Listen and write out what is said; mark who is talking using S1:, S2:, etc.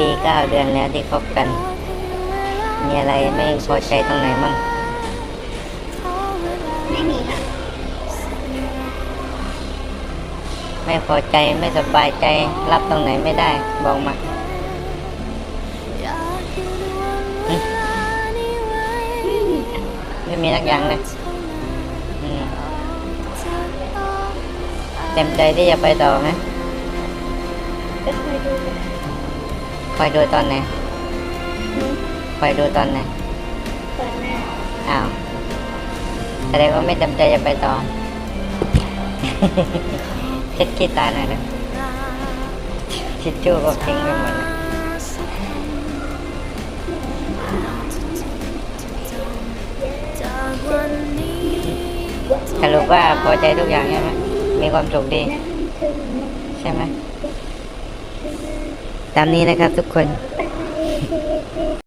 S1: ปีเก้าเดือนแล้วที่คบกัน มีอะไรไม่พอใจตรงไหนมั่ง
S2: ไม่มีค่ะ
S1: ไม่พอใจไม่สบายใจรับตรงไหนไม่ได้บอกมาหึไม่มีสักอย่างเลยอืมเต็มใจที่จะไปต่อไหม คอยดูตอนไหนคอยดูตอนไหน
S2: เปิดหน้า
S1: อ้าวแสดงว่าไม่เต็มใจจะไปต่อเช็ดขี้ตาหน่อยนะทิชชู่ก็ทิ้งไปหมดเลยสรุปว่าพอใจทุกอย่างใช่ไหมมีความสุขดี
S2: ถึง
S1: ใช่ไหม ตามนี้นะครับทุกคน